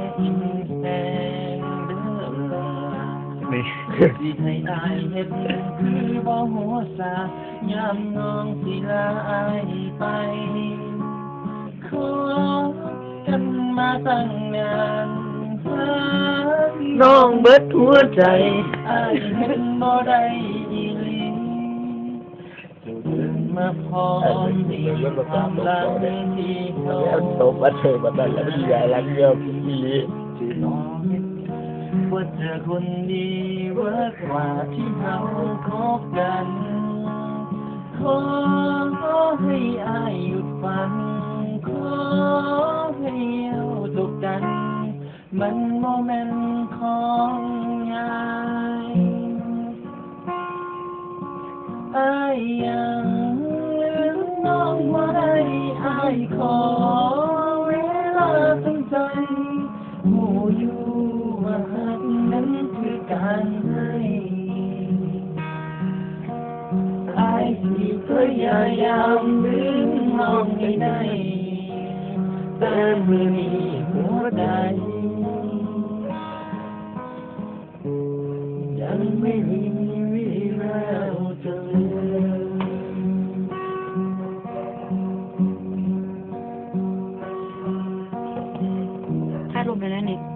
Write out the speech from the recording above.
งอินแหงเด้อนี่สิให้อายเฮ็ดคือบ่หัวซายามน้องสิลาอายไปขอกันมาตั้งนานหาน้องเบิดหัวใจอายเห็นบ่ได้อีหลีเจ้าเดิน มาพร้อมมีความรักที่เขาแล้วตบมาเธอมาดันแล้วมันใหญ่ลังเดียวพี่ลีที่น้องเห็นว่าเจอคนดีเวิร์กว่าที่เราคบกันขอให้อายหยุดฝันขอให้เอาจบกัน มันโมเมนต์ของยายอา ไว้อายขอเวลาสั้นๆหมู่อยู่ว่าหันนั้นคือการให้ใอายสิพยายามดึงมองไปไหนแต่มือนี้หัวใจยังไม่มี Lumenanes.